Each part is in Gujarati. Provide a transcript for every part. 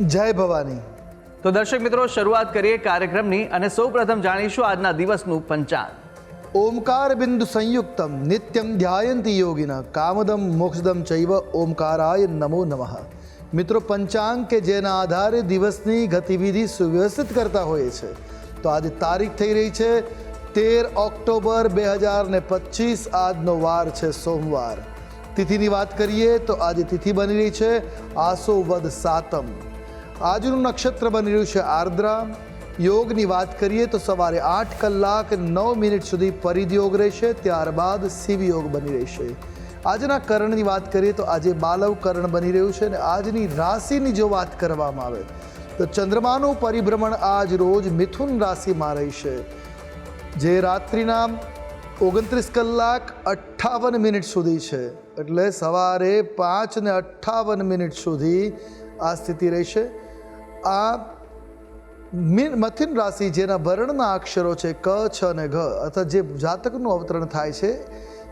જય ભવાની. તો દર્શક મિત્રો શરૂઆત કરીએ કાર્યક્રમની અને સૌપ્રથમ જાણીશું આજના દિવસનું પંચાંગ. ઓમકાર બિંદુ સંયુક્તમ નિત્યમ ધ્યાયંતી યોગિના કામદમ મોક્ષદમ ચૈવ ઓમકારાય નમો નમઃ. મિત્રો પંચાંગ કે જેના આધારે દિવસની ગતિવિધિ સુવ્યવસ્થિત કરતા હોઈએ છે. તો આજે તારીખ થઈ રહી છે તેર ઓક્ટોબર બે હજાર ને પચીસ આજનો વાર છે સોમવાર. તિથિની વાત કરીએ તો આજે તિથિ બની રહી છે આસો વદ સાતમ. આજનું નક્ષત્ર બની રહ્યું છે આર્દ્રા. યોગની વાત કરીએ તો સવારે આઠ કલાક નવ મિનિટ સુધી પરિધ યોગ રહેશે, ત્યારબાદ શિવ યોગ બની રહેશે. આજના કરણની વાત કરીએ તો આજે બાલવ કરણ બની રહ્યું છે અને આજની રાશિની જો વાત કરવામાં આવે તો ચંદ્રમાનું પરિભ્રમણ આજ રોજ મિથુન રાશિમાં રહેશે. જે રાત્રિના ઓગણત્રીસ કલાક અઠ્ઠાવન મિનિટ સુધી છે, એટલે સવારે પાંચ ને અઠ્ઠાવન મિનિટ સુધી આ સ્થિતિ રહેશે. આ મીન મથિન રાશિ જેના વર્ણના અક્ષરો છે ક, છ અને ઘ અથવા જે જાતકનું અવતરણ થાય છે,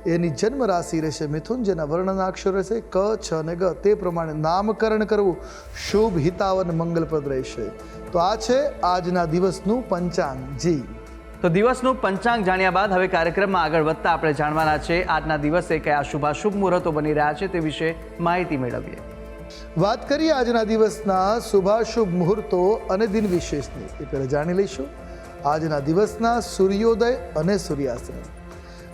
એની જન્મ રાશિ રહેશે મિથુન, જેના વર્ણના અક્ષરો રહેશે ક, છ અને ગ તે પ્રમાણે નામકરણ કરવું શુભ હિતાવન મંગલપ્રદ રહેશે. તો આ છે આજના દિવસનું પંચાંગ. જી. તો દિવસનું પંચાંગ જાણ્યા બાદ હવે કાર્યક્રમમાં આગળ વધતા આપણે જાણવાના છે આજના દિવસે કયા શુભાશુભ મુહૂર્તો બની રહ્યા છે તે વિશે માહિતી મેળવીએ. વાત કરીએ આજના દિવસના શુભાશુભ મુહૂર્તો અને દિન વિશેષની. એ પહેલાં જાણી લઈશું. આજના દિવસના સૂર્યોદય અને સૂર્યાસ્ત.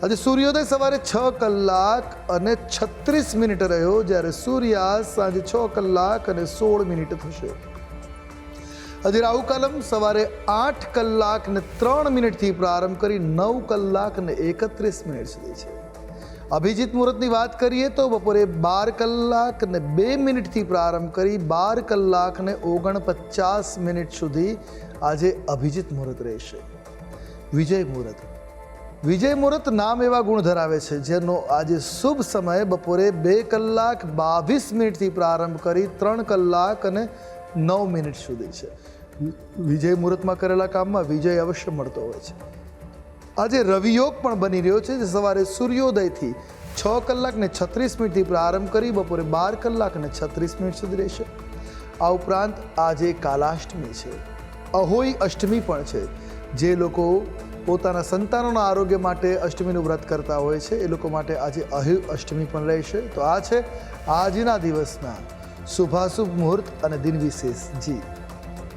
આજે સૂર્યોદય સવારે છ કલાક અને છત્રીસ મિનિટ રહ્યો, જ્યારે સૂર્યાસ્ત સાંજે છ કલાક અને સોળ મિનિટ થશે. આજે રાહુ કાલમ સવારે આઠ કલાક ને ત્રણ મિનિટથી પ્રારંભ કરી નવ કલાક ને એકત્રીસ મિનિટ સુધી છે. અભિજીત મુહૂર્તની વાત કરીએ તો બપોરે બાર કલાક ને બે મિનિટથી પ્રારંભ કરી બાર કલાક ને ઓગણપચાસ મિનિટ સુધી આજે અભિજીત મુહૂર્ત રહેશે. વિજય મુહૂર્ત. વિજય મુહૂર્ત નામ એવા ગુણ ધરાવે છે જેનો આજે શુભ સમય બપોરે બે કલાક બાવીસ મિનિટથી પ્રારંભ કરી ત્રણ કલાક અને નવ મિનિટ સુધી છે. વિજય મુહૂર્તમાં કરેલા કામમાં વિજય અવશ્ય મળતો હોય છે. આજે રવિયોગ પણ બની રહ્યો છે, જે સવારે સૂર્યોદયથી છ કલાક ને છત્રીસ મિનિટથી પ્રારંભ કરી બપોરે બાર કલાક ને છત્રીસ મિનિટ સુધી રહેશે. આ ઉપરાંત આજે કાલાષ્ટમી છે. અહોઈ અષ્ટમી પણ છે. જે લોકો પોતાના સંતાનોના આરોગ્ય માટે અષ્ટમીનું વ્રત કરતા હોય છે, એ લોકો માટે આજે અહી અષ્ટમી પણ રહેશે. તો આ છે આજના દિવસના શુભાશુભ મુહૂર્ત અને દિન વિશેષ જી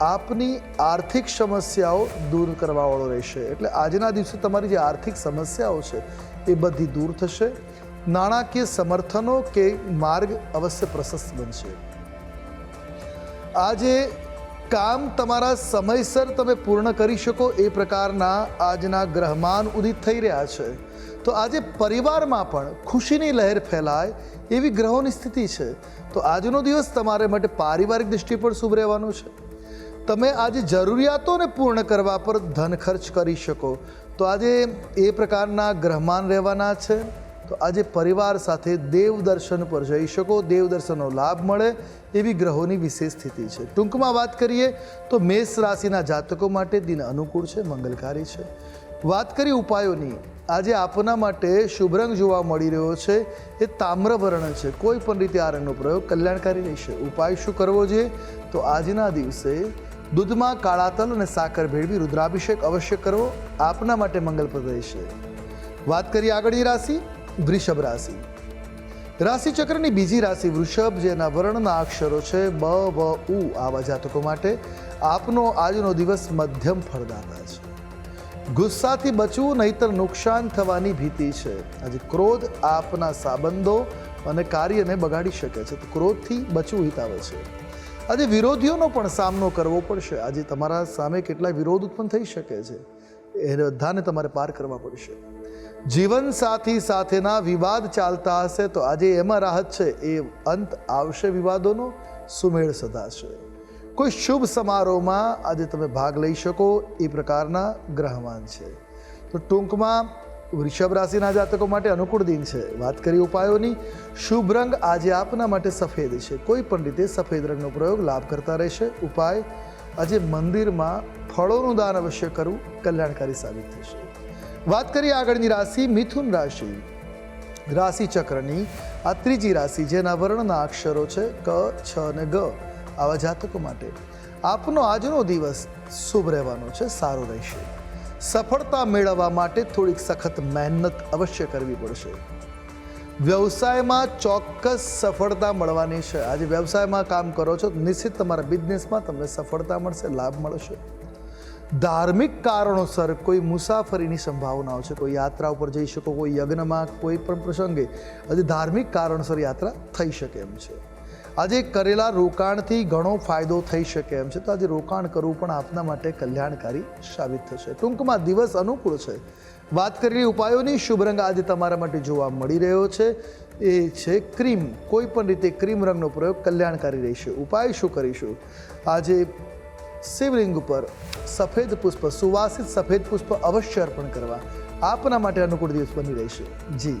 આપની આર્થિક સમસ્યાઓ દૂર કરવાવાળો રહેશે. એટલે આજના દિવસે તમારી જે આર્થિક સમસ્યાઓ છે, એ બધી દૂર થશે. નાણાકીય સમર્થનો કે માર્ગ અવશ્ય પ્રશસ્ત બનશે. આજે કામ તમારા સમયસર તમે પૂર્ણ કરી શકો એ પ્રકારના આજના ગ્રહમાન ઉદિત થઈ રહ્યા છે. તો આજે પરિવારમાં પણ ખુશીની લહેર ફેલાય એવી ગ્રહોની સ્થિતિ છે. તો આજનો દિવસ તમારે માટે પારિવારિક દૃષ્ટિ પણ શુભ રહેવાનો છે. તમે આજે જરૂરિયાતોને પૂર્ણ કરવા પર ધન ખર્ચ કરી શકો. તો આજે એ પ્રકારના ગ્રહમાન રહેવાના છે. તો આજે પરિવાર સાથે દેવ દર્શન પર જઈ શકો. દેવ દર્શનનો લાભ મળે એવી ગ્રહોની વિશેષ સ્થિતિ છે. ટૂંકમાં વાત કરીએ તો મેષ રાશિના જાતકો માટે દિન અનુકૂળ છે, મંગલકારી છે. વાત કરી ઉપાયોની. આજે આપના માટે શુભ રંગ જોવા મળી રહ્યો છે. એ તામ્રવર્ણ છે. કોઈ પણ રીતે આ રંગનો પ્રયોગ કલ્યાણકારી રહેશે. ઉપાય શું કરવો જોઈએ? તો આજના દિવસે દૂધમાં કાળા તલ અને સાકર ભેળવી રુદ્રાભિષેક અવશ્ય કરવો આપના માટે મંગલપ્રદ રહેશે. વાત કરીએ આગળની રાશિ, વૃષભ રાશિ. રાશિ ચક્રની બીજી રાશિ વૃષભ, જેના વર્ણના અક્ષરો છે બ, વ, ઉ, આવા જાતકો માટે આપનો આજનો દિવસ મધ્યમ ફળદાતા છે. ગુસ્સાથી બચવું નહીતર નુકસાન થવાની ભીતિ છે. આજે ક્રોધ આપના સાબંધો અને કાર્યને બગાડી શકે છે. તો ક્રોધથી બચવું હિતાવે છે. આજે વિરોધીઓનો પણ સામનો કરવો પડશે. આજે તમારા સામે કેટલાય વિરોધ ઉત્પન્ન થઈ શકે છે. એ બધાને તમારે પાર કરવા પડશે. જીવન સાથી સાથેના વિવાદ ચાલતા હશે તો આજે એમાં રાહત છે. એ અંત આવશે વિવાદોનો. સુમેળ સદાશે કોઈ શુભ સમારોહમાં આજે તમે ભાગ લઈ શકો. એ પ્રકારના ગ્રહમાન છે. તો ટૂંકમાં વૃષભ રાશિના જાતકો માટે અનુકૂળ દિન છે. વાત કરી ઉપાયોની, શુભ રંગ આજે આપના માટે સફેદ છે. કોઈ પણ રીતે સફેદ રંગનો પ્રયોગ લાભ કરતા રહેશે. ઉપાય, આજે મંદિરમાં ફળોનું દાન અવશ્ય કરવું કલ્યાણકારી સાબિત થશે. વાત કરીએ આગળની રાશિ, મિથુન રાશિ. રાશિ ચક્રની આ ત્રીજી રાશિ, જેના વર્ણના અક્ષરો છે ક, છ અને ગ, આવા જાતકો માટે. આપનો આજનો દિવસ શુભ રહેવાનો છે, સારો રહેશે. સફળતા મેળવવા માટે થોડીક સખત મહેનત અવશ્ય કરવી પડશે. વ્યવસાયમાં ચોક્કસ સફળતા મળવાની છે. આજે વ્યવસાયમાં કામ કરો છો નિશ્ચિત તમારા બિઝનેસમાં તમને સફળતા મળશે, લાભ મળશે. ધાર્મિક કારણોસર કોઈ મુસાફરીની સંભાવનાઓ છે, કોઈ યાત્રા ઉપર જઈ શકો, કોઈ યજ્ઞમાં કોઈ પણ પ્રસંગે, હજી ધાર્મિક કારણોસર યાત્રા થઈ શકે એમ છે. આજે કરેલા રોકાણથી ઘણો ફાયદો થઈ શકે એમ છે. તો આજે રોકાણ કરવું પણ આપના માટે કલ્યાણકારી સાબિત થશે. ટૂંકમાં દિવસ અનુકૂળ છે. વાત કરેલી ઉપાયોની, શુભ રંગ આજે તમારા માટે જોવા મળી રહ્યો છે. એ છે ક્રીમ. કોઈ પણ રીતે ક્રીમ રંગનો પ્રયોગ કલ્યાણકારી રહેશે. ઉપાય શું કરીશું? આજે શિવલિંગ ઉપર સફેદ પુષ્પ, સુવાસિત સફેદ પુષ્પ અવશ્ય અર્પણ કરવા આપના માટે અનુકૂળ દિવસ બની રહેશે. જી.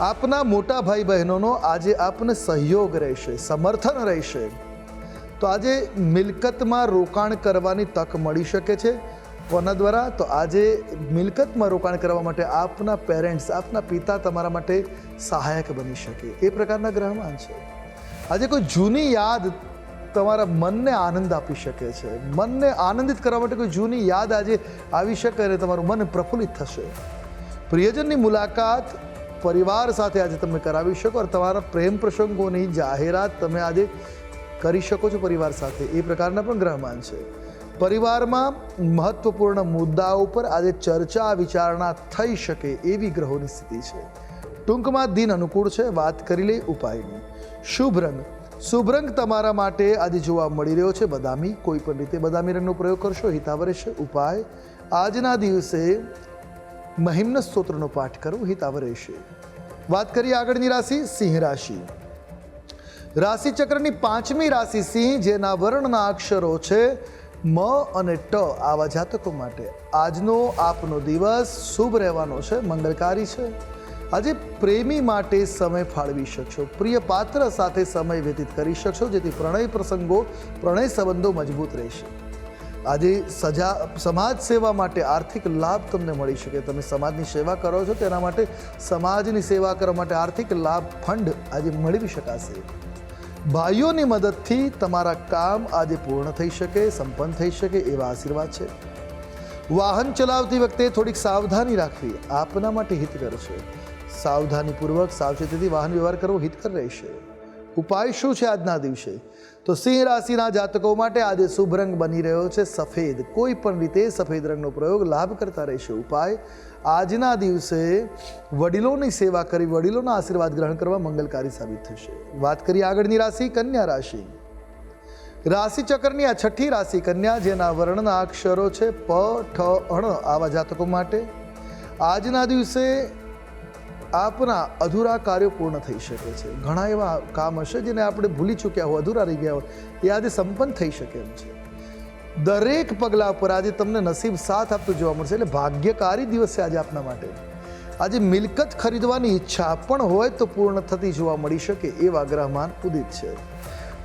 આપના મોટા ભાઈ બહેનોનો આજે આપને સહયોગ રહેશે, સમર્થન રહેશે. તો આજે મિલકતમાં રોકાણ કરવાની તક મળી શકે છે? કોના દ્વારા? તો આજે મિલકતમાં રોકાણ કરવા માટે આપના પેરેન્ટ્સ, આપના પિતા તમારા માટે સહાયક બની શકે. એ પ્રકારના ગ્રહમાન છે. આજે કોઈ જૂની યાદ તમારા મનને આનંદ આપી શકે છે. મનને આનંદિત કરવા માટે કોઈ જૂની યાદ આજે આવી શકે અને તમારું મન પ્રફુલ્લિત થશે. પ્રિયજનની મુલાકાત પરિવાર સાથે આજે તમે કરાવી શકો અને તમારા પ્રેમ પ્રસંગોની જાહેરાત તમે આજે કરી શકો છો પરિવાર સાથે. એ પ્રકારના પણ ગ્રહમાન છે. પરિવારમાં મહત્વપૂર્ણ મુદ્દાઓ ઉપર આજે ચર્ચા, વિચારણા થઈ શકે એવી ગ્રહોની સ્થિતિ છે. ટૂંકમાં દિન અનુકૂળ છે. વાત કરી લઈ ઉપાયની. શુભ રંગ. શુભ રંગ તમારા માટે આજે જોવા મળી રહ્યો છે. બદામી, કોઈ પણ રીતે બદામી રંગનો પ્રયોગ કરશો, હિતાવર છે. ઉપાય. આજના દિવસે મહિમ્ન સ્તોત્રનો પાઠ કરવો હિતાવ રહેશે વાત કરીએ આગળની રાશિ સિંહ રાશિ રાશિ ચક્રની પાંચમી રાશિ સિંહ જેના વર્ણના અક્ષરો છે મ અને ટ આવા જાતકો માટે આજનો આપનો દિવસ શુભ રહેવાનો છે મંગળકારી છે આજે પ્રેમી માટે સમય ફાળવી શકશો પ્રિય પાત્ર સાથે સમય વ્યતીત કરી શકશો જેથી પ્રણય પ્રસંગો પ્રણય સંબંધો મજબૂત રહેશે આજે સજા, સમાજ સેવા માટે આર્થિક લાભ તમને મળી શકે. તમે સમાજની સેવા કરો છો, તેના માટે સમાજની સેવા કરવા માટે આર્થિક લાભ ફંડ આજે મેળવી શકાશે. ભાઈઓની મદદથી તમારા કામ આજે પૂર્ણ થઈ શકે, સંપન્ન થઈ શકે એવા આશીર્વાદ છે. વાહન ચલાવતી વખતે થોડીક સાવધાની રાખવી આપના માટે હિતકર છે. સાવધાનીપૂર્વક સાવચેતીથી વાહન વ્યવહાર કરવો હિતકર રહેશે. ઉપાય શું છે આજના દિવસે? તો સિંહ રાશિના જાતકો માટે આજે શુભ રંગ બની રહ્યો છે સફેદ. કોઈ પણ રીતે સફેદ રંગનો પ્રયોગ લાભ કરતા રહેશે. ઉપાય, આજના દિવસે વડીલોની સેવા કરી, વડીલોના આશીર્વાદ ગ્રહણ કરવા મંગલકારી સાબિત થશે. વાત કરીએ આગળની રાશિ, કન્યા રાશિ. રાશિ ચક્રની આ છઠ્ઠી રાશિ કન્યા, જેના વર્ણના અક્ષરો છે પ, ઠ, અણ આવા જાતકો માટે. આજના દિવસે આપના અધૂરા કાર્યો પૂર્ણ થઈ શકે છે. ઘણા એવા કામ હશે જેને આપણે ભૂલી ચૂક્યા હોય, અધૂરા રહી ગયા હોય, એ આજે સંપન્ન થઈ શકે એમ છે. દરેક પગલા પર આજે તમને નસીબ સાથ આપતું જોવા મળશે. એટલે ભાગ્યકારી દિવસ આજે આપના માટે. આજે મિલકત ખરીદવાની ઈચ્છા પણ હોય તો પૂર્ણ થતી જોવા મળી શકે એવા ગ્રહમાન ઉદિત છે.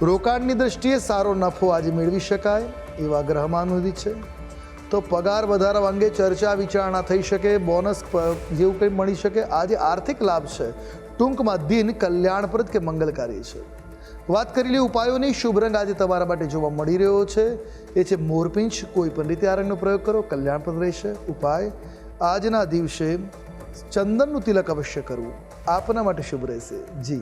રોકાણની દ્રષ્ટિએ સારો નફો આજે મેળવી શકાય એવા ગ્રહમાન ઉદિત છે. તો પગાર વધારવા અંગે ચર્ચા વિચારણા થઈ શકે, બોનસ જેવું કંઈ મળી શકે. આજે આર્થિક લાભ છે. ટૂંકમાં દિન કલ્યાણપ્રદ કે મંગલકારી છે. વાત કરી લઈએ ઉપાયોની. શુભ રંગ આજે તમારા માટે જોવા મળી રહ્યો છે. એ છે મોરપિંચ. કોઈ પણ રીતે આ રંગનો પ્રયોગ કરો. કલ્યાણપ્રદ રહેશે. ઉપાય. આજના દિવસે ચંદનનું તિલક અવશ્ય કરવું. આપના માટે શુભ રહેશે. જી.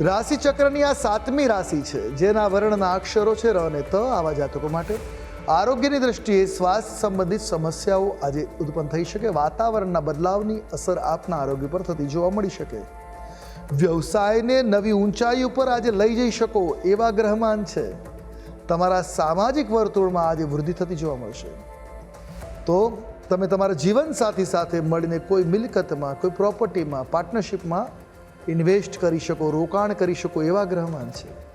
રાશિ ચક્રની આ સાતમી રાશિ છે, જેના વર્ણના અક્ષરો છે ર અને ત. આવા જાતકો માટે આરોગ્યની દ્રષ્ટિએ શ્વાસ સંબંધિત સમસ્યાઓ આજે ઉત્પન્ન થઈ શકે. વાતાવરણના બદલાવની અસર આપના આરોગ્ય પર થતી જોવા મળી શકે. વ્યવસાયને નવી ઊંચાઈ ઉપર આજે લઈ જઈ શકો એવા ગ્રહમાન છે. તમારા સામાજિક વર્તુળમાં આજે વૃદ્ધિ થતી જોવા મળશે. તો તમે તમારા જીવનસાથી સાથે મળીને કોઈ મિલકતમાં, કોઈ પ્રોપર્ટીમાં, પાર્ટનરશિપમાં ઇન્વેસ્ટ કરી શકો, રોકાણ કરી શકો એવા ગ્રહમાન છે.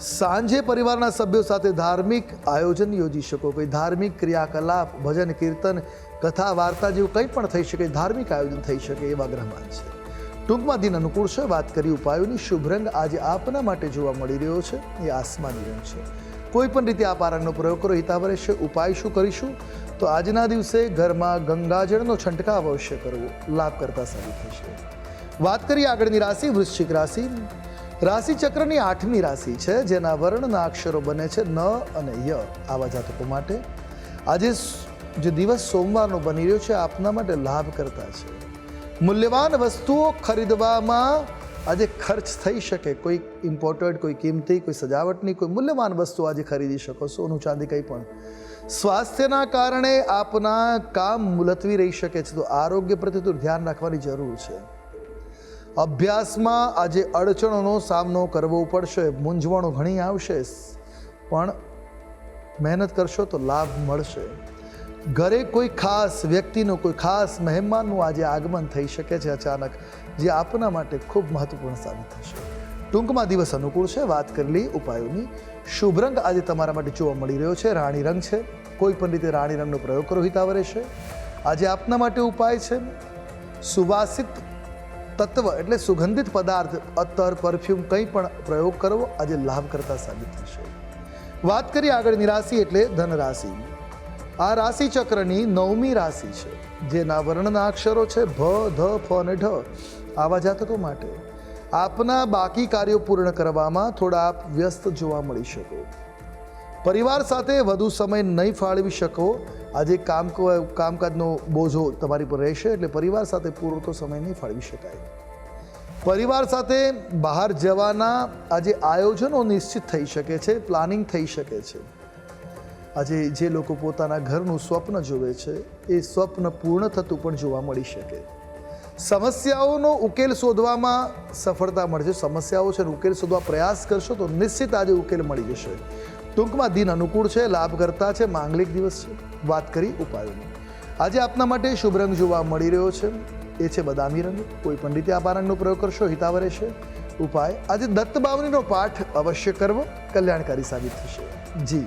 સાંજે પરિવારના સભ્યો સાથે ધાર્મિક આયોજન યોજી શકો, કોઈ ધાર્મિક ક્રિયાકલાપ, ભજન, કીર્તન, કથા, વાર્તા જેવું કંઈ પણ થઈ શકે, ધાર્મિક આયોજન થઈ શકે એવા ગ્રહમાન છે. ટૂંકમાં દિન અનુકૂળ છે, વાત કરી ઉપાયોની. શુભ રંગ આજે આપના માટે જોવા મળી રહ્યો છે, એ આસમાની રંગ છે. કોઈ પણ રીતે આ રંગનો પ્રયોગ કરો, હિતાવરે છે, ઉપાય શું કરીશું? તો આજના દિવસે ઘરમાં ગંગાજળનો છંટકાવ અવશ્ય કરવો લાભ કરતા સાબિત થશે. વાત કરીએ આગળની રાશિ, વૃશ્ચિક રાશિ. રાશિ ચક્રની આઠમી રાશિ છે, જેના વર્ણના અક્ષરો બને છે ન અને ય, આવા જાતકો માટે. આજે જે દિવસ સોમવારનો બની રહ્યો છે, આપના માટે લાભ કરતા છે. મૂલ્યવાન વસ્તુઓ ખરીદવામાં આજે ખર્ચ થઈ શકે. કોઈ ઇમ્પોર્ટન્ટ કોઈ કિંમતી, કોઈ સજાવટની, કોઈ મૂલ્યવાન વસ્તુ આજે ખરીદી શકો સોનું, ચાંદી, કંઈ પણ. સ્વાસ્થ્યના કારણે આપના કામ મુલતવી રહી શકે છે, તો આરોગ્ય પ્રત્યે તો ધ્યાન રાખવાની જરૂર છે. અભ્યાસમાં આજે અડચણોનો સામનો કરવો પડશે, મૂંઝવણો ઘણી આવશે, પણ મહેનત કરશો તો લાભ મળશે. ઘરે કોઈ ખાસ વ્યક્તિનું, કોઈ ખાસ મહેમાનનું આજે આગમન થઈ શકે છે અચાનક, જે આપના માટે ખૂબ મહત્વપૂર્ણ સાબિત થશે. ટૂંકમાં દિવસ અનુકૂળ છે, વાત કરેલી ઉપાયોની. શુભ રંગ આજે તમારા માટે જોવા મળી રહ્યો છે, રાણી રંગ છે. કોઈ પણ રીતે રાણી રંગનો પ્રયોગ કરો હિતાવ રહેશે. આજે આપના માટે ઉપાય છે. સુવાસિત તત્વ એટલે સુગંધિત પદાર્થ અત્તર પરફ્યુમ કંઈ પણ પ્રયોગ કરવો આજે લાભ કરતા સાબિત થશે. વાત કરીએ આગળની રાશિ એટલે ધન રાશિ આ રાશિ ચક્રની નવમી રાશિ છે, જેના વર્ણના અક્ષરો છે ભ, ધ, ફ અને ઢ. આવા જાતકો માટે. આપના બાકી કાર્યો પૂર્ણ કરવામાં થોડા આપ વ્યસ્ત જોવા મળી શકો. પરિવાર સાથે વધુ સમય નહીં ફાળવી શકો. આજે કામ કામકાજનો બોજો તમારી પર રહેશે એટલે પરિવાર સાથે પૂરતો સમય નહીં ફાળવી શકાય. પરિવાર સાથે બહાર જવાના આજે આયોજનો નિશ્ચિત થઈ શકે છે, પ્લાનિંગ થઈ શકે છે. આજે જે લોકો પોતાના ઘરનું સ્વપ્ન જોવે છે, એ સ્વપ્ન પૂર્ણ થતું પણ જોવા મળી શકે. સમસ્યાઓનો ઉકેલ શોધવામાં સફળતા મળશે સમસ્યાઓ છે ઉકેલ શોધવા પ્રયાસ કરશો તો નિશ્ચિત આજે ઉકેલ મળી જશે. ટૂંકમાં દિન અનુકૂળ છે લાભ કરતા છે, માંગલિક દિવસ છે. વાત કરી ઉપાયોની. આજે આપના માટે શુભ રંગ જોવા મળી રહ્યો છે. એ છે બદામી રંગ. કોઈ પણ રીતે આ બારંગનો પ્રયોગ કરશો હિતાવ રહેશે. ઉપાય, આજે દત્ત બાવનીનો પાઠ અવશ્ય કરવો. કલ્યાણકારી સાબિત થશે. જી.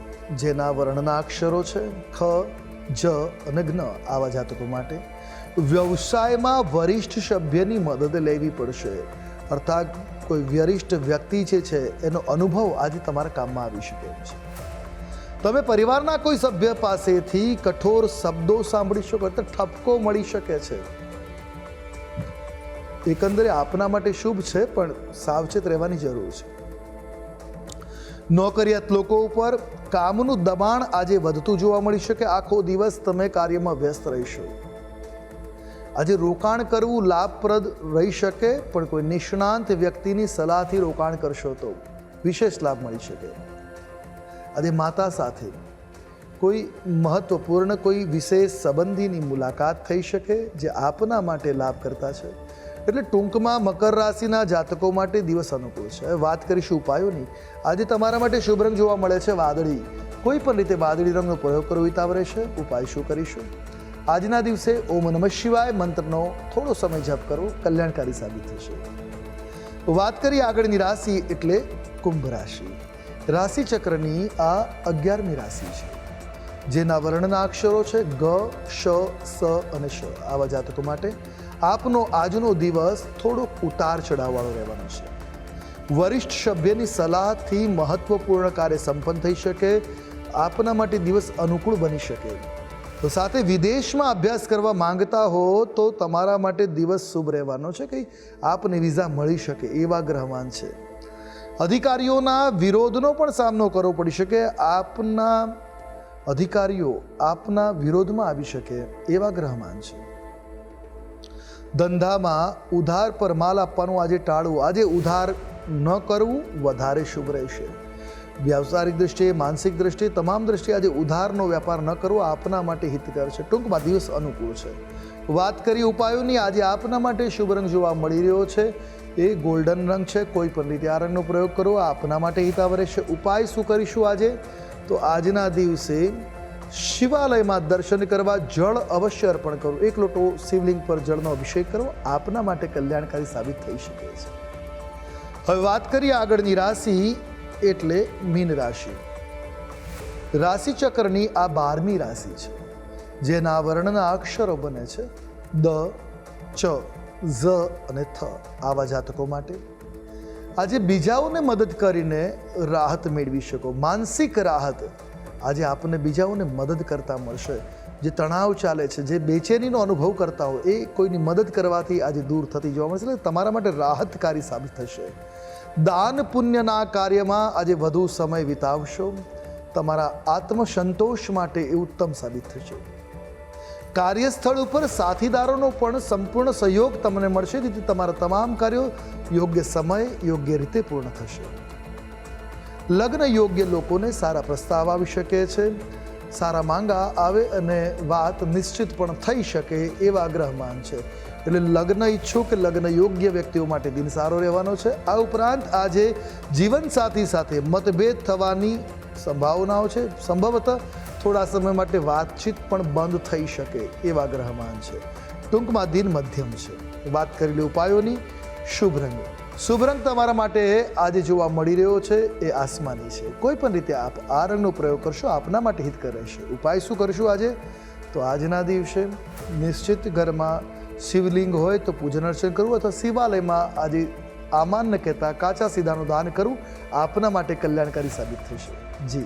જેના વર્ણના અક્ષરો છે ખ, જ અને જ્ઞ આવા જાતકો માટે. વ્યવસાયમાં વરિષ્ઠ સભ્યની મદદ લેવી પડશે. અર્થાત કોઈ વરિષ્ઠ વ્યક્તિ જે છે, એનો અનુભવ આજે તમારા કામમાં આવી શકે છે. તમે પરિવારના કોઈ સભ્ય પાસેથી કઠોર શબ્દો સાંભળી શકો તો ઠપકો મળી શકે છે. એકંદરે આપના માટે શુભ છે, પણ સાવચેત રહેવાની જરૂર છે. નોકરિયાત લોકો ઉપર કામનું દબાણ આજે વધતું જોવા મળી શકે. આખો દિવસ તમે કાર્યમાં વ્યસ્ત રહીશો. આજે રોકાણ કરવું લાભપ્રદ રહી શકે, પણ કોઈ નિષ્ણાંત વ્યક્તિની સલાહથી રોકાણ કરશો તો વિશેષ લાભ મળી શકે. આજે માતા સાથે કોઈ મહત્વપૂર્ણ, કોઈ વિશેષ સંબંધીની મુલાકાત થઈ શકે, જે આપના માટે લાભ કરતા છે. એટલે ટૂંકમાં મકર રાશિના જાતકો માટે દિવસ અનુકૂળ છે. વાત કરીશું ઉપાયોની. આજે તમારા માટે શુભ રંગ જોવા મળે છે વાદળી. કોઈ પણ રીતે વાદળી રંગનો પ્રયોગ કરવો હિતાવ રહેશે. ઉપાય શું કરીશું? આજના દિવસે ઓમ નમઃ શિવાય મંત્રનો થોડો સમય જપ કરવો કલ્યાણકારી સાબિત થશે. વાત કરીએ આગળની રાશિ એટલે કુંભ રાશિ. રાશિ ચક્રની આ અગિયારમી રાશિ છે. જેના વર્ણના અક્ષરો છે ગ, શ, સ અને શ. આવા જાતકો માટે આપનો આજનો દિવસ થોડો ઉતાર ચઢાવવાળો રહેવાનો છે. વરિષ્ઠ સભ્યની સલાહથી મહત્વપૂર્ણ કાર્ય સંપન્ન થઈ શકે, આપના માટે દિવસ અનુકૂળ બની શકે. તો સાથે વિદેશમાં અભ્યાસ કરવા માંગતા હો, તો તમારા માટે દિવસ શુભ રહેવાનો છે. કે આપને વિઝા મળી શકે એવા ગ્રહમાન છે. અધિકારીઓના વિરોધનો પણ સામનો કરવો પડી શકે. આપના અધિકારીઓ આપના વિરોધમાં આવી શકે એવા ગ્રહમાન છે. ધંધામાં ઉધાર પર માલ આપવાનું આજે ટાળવું. આજે ઉધાર ન કરવું વધારે શુભ રહેશે. વ્યાવસાયિક દ્રષ્ટિએ, માનસિક દ્રષ્ટિએ, તમામ દ્રષ્ટિએ આજે ઉધારનો વેપાર ન કરવો આપના માટે હિતકર છે. ટૂંકમાં દિવસ અનુકૂળ છે. વાત કરી ઉપાયોની, આજે આપના માટે શુભ રંગ જોવા મળી રહ્યો છે. એ ગોલ્ડન રંગ છે, કોઈ પણ રીતે આ રંગનો પ્રયોગ કરવો આપના માટે હિતાવ રહેશે. ઉપાય શું કરીશું આજે? તો આજના દિવસે શિવાલયમાં દર્શન કરવા જળ અવશ્ય અર્પણ કરો. એક લોટો શિવલિંગ પર જળનો અભિષેક કરો. આપના માટે કલ્યાણકારી સાબિત થઈ શકે છે. હવે વાત કરીએ આગળની રાશિ, એટલે મીન રાશિ. રાશિ ચક્રની આ બારમી રાશિ છે. જેના વર્ણના અક્ષરો બને છે. દ, ચ, ઝ અને થ આવા જાતકો માટે. આજે બીજાઓને મદદ કરીને રાહત મેળવી શકો. માનસિક રાહત આજે આપણને બીજાઓને મદદ કરતા મળશે. જે તણાવ ચાલે છે, જે બેચેનીનો અનુભવ કરતા હોય, એ કોઈની મદદ કરવાથી આજે દૂર થતી જોવા મળશે. એટલે તમારા માટે રાહતકારી સાબિત થશે. દાન પુણ્યના કાર્યમાં આજે વધુ સમય વિતાવશો. તમારા આત્મસંતોષ માટે એ ઉત્તમ સાબિત થશે. કાર્યસ્થળ ઉપર સાથીદારોનો પણ સંપૂર્ણ સહયોગ તમને મળશે. જેથી તમારા તમામ કાર્યો યોગ્ય સમય, યોગ્ય રીતે પૂર્ણ થશે. લગ્ન યોગ્ય લોકોને સારા પ્રસ્તાવ આવી શકે છે, સારા માંગા આવે અને વાત નિશ્ચિત પણ થઈ શકે એવા ગ્રહમાન છે. એટલે લગ્ન ઈચ્છુક લગ્ન યોગ્ય વ્યક્તિઓ માટે દિન સારો રહેવાનો છે. આ ઉપરાંત આજે જીવનસાથી સાથે મતભેદ થવાની સંભાવનાઓ છે. સંભવતઃ થોડા સમય માટે વાતચીત પણ બંધ થઈ શકે એવા ગ્રહમાન છે. ટૂંકમાં દિન મધ્યમ છે. વાત કરેલી ઉપાયોની શુભ રંગ. શુભ રંગ તમારા માટે આજે જોવા મળી રહ્યો છે, એ આસમાની છે. કોઈ પણ રીતે આપ આ રંગનો પ્રયોગ કરશો, આપના માટે હિતકર રહેશે. ઉપાય શું કરશું આજે? તો આજના દિવસે નિશ્ચિત ઘરમાં શિવલિંગ હોય તો પૂજન અર્ચન કરવું અથવા શિવાલયમાં આજે આમાન કહેતા કાચા સીધાનું દાન કરવું આપના માટે કલ્યાણકારી સાબિત થશે. જી.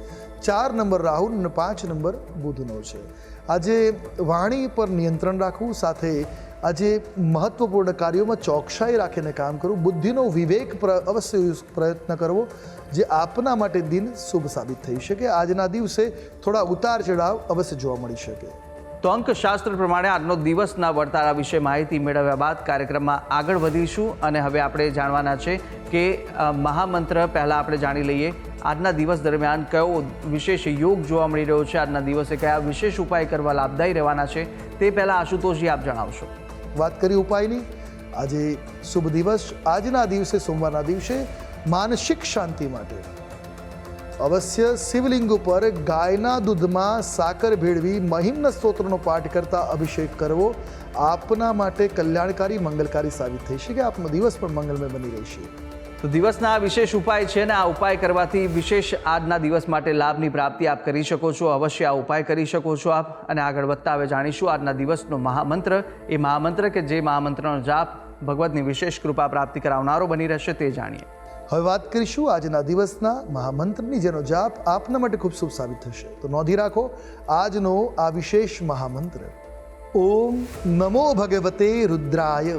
ચાર નંબર રાહુલ અને પાંચ નંબર બુધનો છે. આજે વાણી પર નિયંત્રણ રાખવું, સાથે આજે મહત્વપૂર્ણ કાર્યોમાં ચોકસાઈ રાખીને કામ કરવું, બુદ્ધિનો વિવેક અવશ્ય પ્રયત્ન કરવો, જે આપના માટે દિન શુભ સાબિત થઈ શકે. આજના દિવસે થોડા ઉતાર ચઢાવ અવશ્ય જોવા મળી શકે. તો અંકશાસ્ત્ર પ્રમાણે આજનો દિવસના વર્તારા વિશે માહિતી મેળવ્યા બાદ કાર્યક્રમમાં આગળ વધીશું અને હવે આપણે જાણવાના છે કે મહામંત્ર પહેલાં આપણે જાણી લઈએ. આજના દિવસ દરમિયાન કયો વિશેષ યોગ જોવા મળી રહ્યો છે? આજના દિવસે કયા વિશેષ ઉપાય કરવા લાભદાયી રહેવાના છે? તે પહેલાં આશુતોષજી આપ જણાવશો. વાત કરી ઉપાયની. આજે શુભ દિવસ. આજના દિવસે, સોમવારના દિવસે માનસિક શાંતિ માટે. અવશ્ય શિવલિંગ ઉપર ગાયના દૂધમાં સાકર ભેળવી મહિમ્ન સ્તોત્રનો પાઠ કરતા અભિષેક કરવો આપના માટે કલ્યાણકારી, મંગલકારી સાબિત થઈ શકે. આપનો દિવસ પણ મંગલમય બની રહેશે. તો દિવસના આ વિશેષ ઉપાય છે ને આ ઉપાય કરવાથી વિશેષ આજના દિવસ માટે લાભની પ્રાપ્તિ આપ કરી શકો છો. અવશ્ય આ ઉપાય કરી શકો છો આપ અને આગળ વધતા હવે જાણીશું આજના દિવસનો મહામંત્ર. એ મહામંત્ર કે જે મહામંત્રનો જાપ ભગવતની વિશેષ કૃપા પ્રાપ્તિ કરાવનારો બની રહેશે તે જાણીએ. હવે વાત કરીશું આજના દિવસના મહામંત્રની, જેનો જાપ આપના માટે ખૂબ શુભ સાબિત થશે. તો નોંધી રાખો, આજનો આ વિશેષ મહામંત્ર, ઓમ નમો ભગવતે રુદ્રાય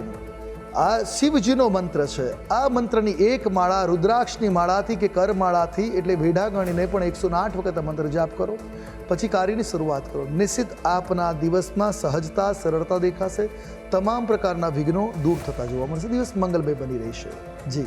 આ શિવજીનો મંત્ર છે. આ મંત્રની એક માળા રુદ્રાક્ષની માળાથી કે કરમાળાથી, એટલે ભેઢા ગણીને પણ એકસો આઠ વખત મંત્ર જાપ કરો. પછી કાર્યની શરૂઆત કરો. નિશ્ચિત આપના દિવસમાં સહજતા, સરળતા દેખાશે. તમામ પ્રકારના વિઘ્નો દૂર થતા જોવા મળશે. દિવસ મંગલમય બની રહેશે. જી.